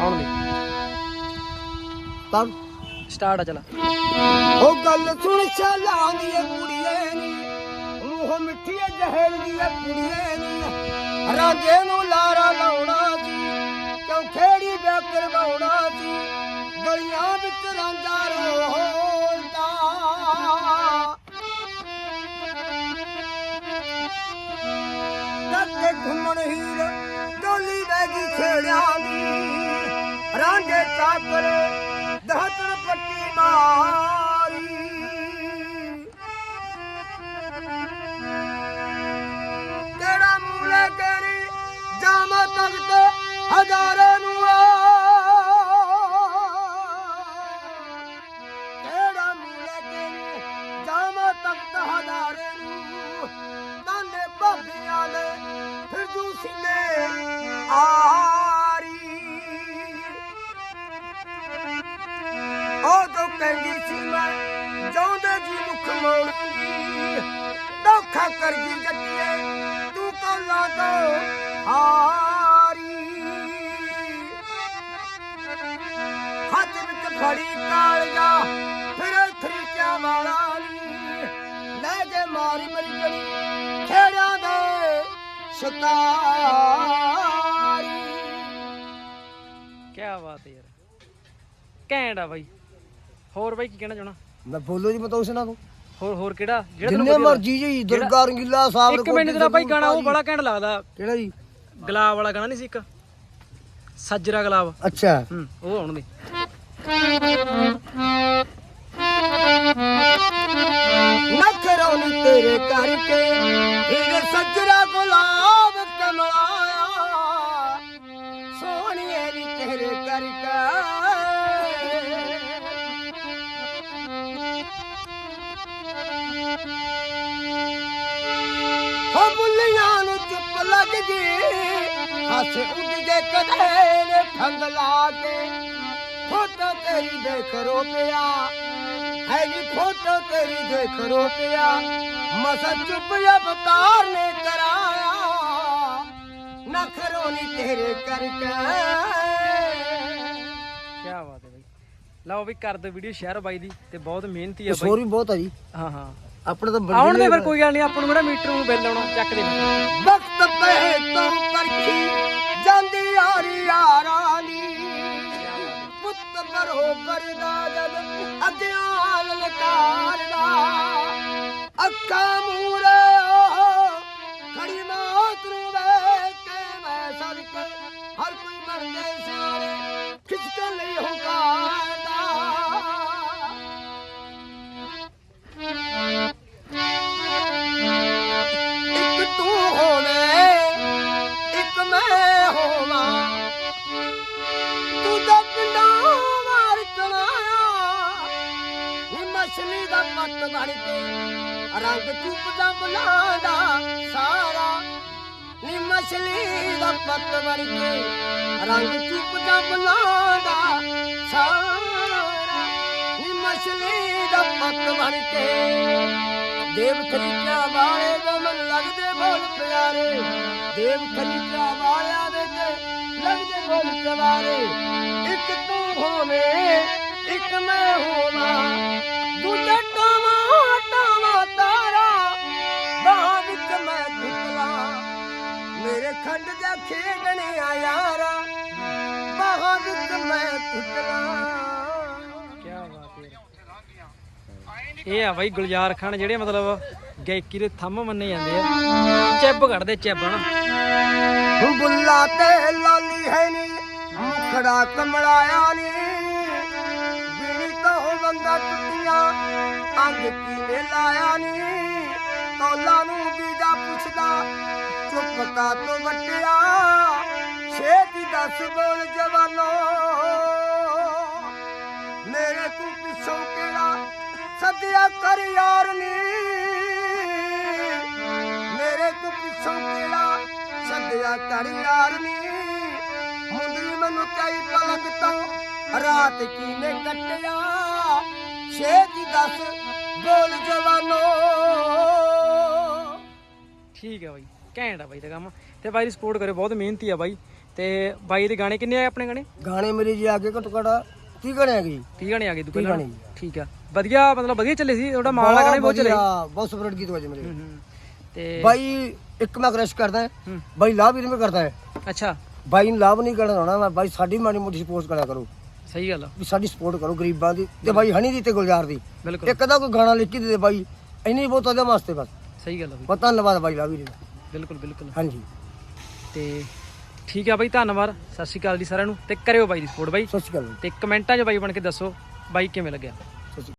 ਆਉਣ ਦੇ ਤਾਂ ਸਟਾਰਟ ਆ, ਚਲਾ। ਉਹ ਗੱਲ ਸੁਣ ਛਾਲਾਂ ਦੀ ਏ ਕੁੜੀਏ ਨੀ, ਮੂੰਹ ਮਿੱਠੀ ਏ ਜ਼ਹਿਰ ਦੀ ਏ ਕੁੜੀਏ ਨੀ। ਰਾਂਝੇ ਰਾਂਝੇ ਕਹਿੰਦੀ ਸੀ ਮੈਂ ਜਾਉਂਦੇ ਜੀ ਮੁਖ ਮੋੜੂੰਗੀ ਧੋਖਾ ਕਰ ਗਈ ਜੱਟੀਏ, ਤੂੰ ਕੋਲਾ ਤੋਂ ਹਾਰੀ। ਹੱਥ ਵਿੱਚ ਫੜੀ ਕਾਲੀਆ, ਫਿਰ ਥਰੀਕਿਆ ਵਾਲਾ ਲੈ ਕੇ ਮਾਰੀ ਮਰੀ ਗੜੀ ਖੇੜਾਂ ਦੇ ਸ਼ਿਕਾਰੀ। ਕੀ ਬਾਤ ਹੈ ਯਾਰ। ਘੈਂਟ ਆ ਬਾਈ। ਹੋਰ ਬਾਈ ਕੀ ਕਹਿਣਾ ਚਾਹਣਾ? ਮੈਂ ਬੋਲੋ ਜੀ ਸੁਣਾ ਤੂੰ ਹੋਰ ਹੋਰ ਕਿਹੜਾ? ਜਿੰਨੇ ਵਧੀਆ ਮਰਜ਼ੀ ਜੀ ਦੁਰਗਾ ਰੰਗੀਲਾ ਸਾਹਿਬ ਇੱਕ ਮਿੰਟ ਤੇਰਾ ਬਾਈ ਗਾਣਾ ਉਹ ਬੜਾ ਘੈਂਟ ਲੱਗਦਾ। ਕਿਹੜਾ ਜੀ? ਗੁਲਾਬ ਵਾਲਾ ਗਾਣਾ ਨਹੀਂ ਸੀ ਇੱਕ? ਸੱਜਰਾ ਗੁਲਾਬ। ਅੱਛਾ। ਹੂੰ ਉਹ ਆਉਣ ਦੇ ਗਈ ਹਾਸੇ ਉੱਡ ਗਏ ਕਦੇ ਨੇ ਠੰਗ ਲਾ ਕੇ ਫੋਟੋ ਤੇਰੀ ਦੇਖ ਰੋ ਪਿਆ ਹੈ ਨੀ ਫੋਟੋ ਤੇਰੀ ਦੇਖ ਰੋ ਪਿਆ ਮਸਾ ਚੁੱਪ ਅਵਤਾਰ ਨੇ ਕਰਾਇਆ। ਨਖਰੋ ਨੀ ਤੇਰੇ ਕਰਕੇ। ਕੀ ਬਾਤ ਹੈ ਬਾਈ। ਲਓ ਵੀ ਕਰ ਦੋ ਵੀਡੀਓ ਸ਼ੇਅਰ ਬਾਈ ਦੀ ਤੇ ਬਹੁਤ ਮਿਹਨਤੀ ਆ ਬਾਈ। ਸੋਰੀ ਬਹੁਤ ਆ ਜੀ। ਹਾਂ ਹਾਂ। ਆਪਣੇ ਤਾਂ ਆਉਣ ਦੇ ਫਿਰ ਕੋਈ ਗੱਲ ਨਹੀਂ ਆਪਾਂ ਨੂੰ ਕਿਹੜਾ ਮੀਟਰ ਨੂੰ ਬਿੱਲ ਆਉਣਾ ਚੱਕ ਦੇ। ਵਕਤ ਤੋਂ ਪਰਖੀ ਜਾਂਦੀ ਯਾਰੀ ਯਾਰਾਂ ਦੀ। ਪੁੱਤ ਕਰੋ ਕਰਦਾ ਜਦ ਅਗਿਆਨ ਲਟਾਰਦਾ ਅੱਖਾਂ ਮੂਰੇ ਖੜੀ ਮੌਤ ਨੂੰ ਵੇਖ ਕੇ ਮੈਂ ਸੜਕ, ਹਰ ਕੋਈ ਮਰਦੇ ਸਿਆਣੇ, ਖਿਸਕਣ ਲਈ ਹੁਕਾਰਦਾ ਨੀ ਦਾ ਪੱਤ ਬਣ ਕੇ ਰੰਗ ਚੁੱਪਦਾ ਬੁਲਾਦਾ ਸਾਰਾ। ਨੀ ਮਛਲੀ ਦਾ ਪੱਤ ਬਣ ਕੇ ਰੰਗ ਚੁੱਪਦਾ ਬੁਲਾਦਾ ਸਾਰਾ। ਨੀ ਮਛਲੀ ਦਾ ਪੱਤ ਬਣ ਕੇ ਦੇਵ ਖਰੀਦਿਆ ਵਾਲੇ ਦੇ ਮਨ ਲੱਗਦੇ ਬੋਲ ਪਿਆਰੇ। ਦੇਵ ਖਰੀਦਿਆ ਵਾਲਿਆਂ ਦੇ ਲੱਗਦੇ ਬੋਲ ਪਿਆਰੇ। ਇੱਕ ਤੂੰ ਹੋਵੇਂ ਇੱਕ ਮੈਂ ਹੋਵਾਂ ਦੂਜਾ ਟਾਵਾ ਟਾਵਾ ਤਾਰਾ। ਬਾਹਾਂ ਵਿੱਚ ਮੈਂ ਪੁੱਤਲਾ ਮੇਰੇ ਖੰਡ ਜਾ ਖੇਡਣੇ ਆ ਯਾਰਾ ਬਾਹਾਂ ਵਿੱਚ ਮੈਂ ਪੁੱਤਲਾ ਕੀ ਬਾਤ ਹੈ। ਇਹ ਆ ਬਾਈ ਗੁਲਜ਼ਾਰ ਖਾਨ ਜਿਹੜੇ ਮਤਲਬ ਗਾਇਕੀ ਦੇ ਥੰਮ ਮੰਨੇ ਜਾਂਦੇ ਆ। ਚਿੱਬ ਕੱਢਦੇ ਚਿੱਬ ਹਨਾ। ਬੁੱਲਾ ਤੇ ਲਾਲੀ ਹੈ ਨੀ। ਮੁਖੜਾ ਕਮਲਾਇਆ ਨੀ। ਬੰਦਾ ਅੰਗ ਕੀਨੇ ਲਾਇਆ ਨੀ। ਤੌਲਾ ਨੂੰ ਬੀਜਾ ਪੁੱਛਦਾ, ਚੁੱਪ ਕਾ ਤੋਂ ਵਟਿਆ। ਛੇਤੀ ਦੱਸ ਬੋਲ ਜਵਾਨੋ, ਮੇਰੇ ਤੂੰ ਪਿੱਛੋਂ ਕਿਹੜਾ ਸੱਦਿਆ ਕਰ ਯਾਰ ਨੀ। ਮੇਰੇ ਤੂੰ ਪਿੱਛੋਂ ਕਿਹੜਾ ਸੱਦਿਆ ਕਰ ਯਾਰ ਨੀ। ਮੁੰਦਰੀ ਮੈਨੂੰ ਚਾਈ ਪਲਕ ਤੋਂ ਰਾਤ ਕੀਨੇ ਕੱਟਿਆ। ਛੇਤੀ ਦੱਸ ਬੋਲ ਜਵਾਨੋ। ਠੀਕ ਹੈ ਬਾਈ ਘੈਂਟ ਆ ਬਾਈ ਦਾ ਕੰਮ। ਤੇ ਬਾਈ ਦੀ ਸਪੋਰਟ ਕਰਿਓ ਬਹੁਤ ਮਿਹਨਤੀ ਆ ਬਾਈ। ਤੇ ਬਾਈ ਦੇ ਗਾਣੇ ਕਿੰਨੇ ਆਏ ਆਪਣੇ ਗਾਣੇ? ਗਾਣੇ ਮੇਰੇ ਜੀ ਆ ਕੇ ਘੱਟੋ ਘੱਟ 30 ਗਾਣੇ ਆ ਗਏ 30 ਗਾਣੇ ਆ ਗਏ ਪਹਿਲਾਂ ਗਾਣੇ। ਠੀਕ ਆ। ਵਧੀਆ ਮਤਲਬ ਵਧੀਆ ਚੱਲੇ ਸੀ ਤੁਹਾਡਾ ਮਾਲ ਗਾਣੇ ਬਹੁਤ ਚੱਲੇ ਬਹੁਤ ਸੁਪਰ ਗੀਤ ਵਜੇ ਮੇਰੇ। ਤੇ ਬਾਈ ਇੱਕ ਮੈਂ ਕ੍ਰਸ਼ ਕਰਦਾ। ਬਾਈ ਲਾਭ ਵੀ ਨਹੀਂ ਕਰਦਾ। ਹੈ ਅੱਛਾ। ਬਾਈ ਨੂੰ ਲਾਭ ਨਹੀਂ ਕਰਨਾ ਹੋਣਾ ਬਾਈ ਸਾਡੀ ਮਾੜੀ ਮੋਟੀ ਸਪੋਰਟ ਕਰਿਆ ਕਰੋ। ਸਹੀ ਗੱਲ ਆ। ਵੀ ਸਾਡੀ ਸਪੋਰਟ ਕਰੋ ਗਰੀਬਾਂ ਦੀ ਤੇ ਬਾਈ ਹਣੀ ਦੀ ਤੇ ਗੁਲਜ਼ਾਰ ਦੀ। ਬਿਲਕੁਲ। ਇੱਕ ਦਾ ਕੋਈ ਗਾਣਾ ਲਿਖ ਕੇ ਦੇ ਦੇ ਬਾਈ ਇੰਨੀ ਬਹੁਤ ਉਹਦੇ ਵਾਸਤੇ ਬਸ। ਸਹੀ ਗੱਲ ਆ ਬਈ। ਬਹੁਤ ਧੰਨਵਾਦ ਬਾਈ ਲਾਭ ਵੀਰੇ ਦਾ। ਬਿਲਕੁਲ ਬਿਲਕੁਲ। ਹਾਂਜੀ। ਤੇ ਠੀਕ ਆ ਬਾਈ ਧੰਨਵਾਦ। ਸਤਿ ਸ਼੍ਰੀ ਅਕਾਲ ਜੀ ਸਾਰਿਆਂ ਨੂੰ ਤੇ ਕਰਿਓ ਬਾਈ ਦੀ ਸਪੋਰਟ ਬਾਈ। ਸਤਿ ਸ਼੍ਰੀ ਅਕਾਲ ਤੇ ਕਮੈਂਟਾਂ 'ਚ ਬਾਈ ਬਣ ਕੇ ਦੱਸੋ ਬਾਈ ਕਿਵੇਂ ਲੱਗਿਆ।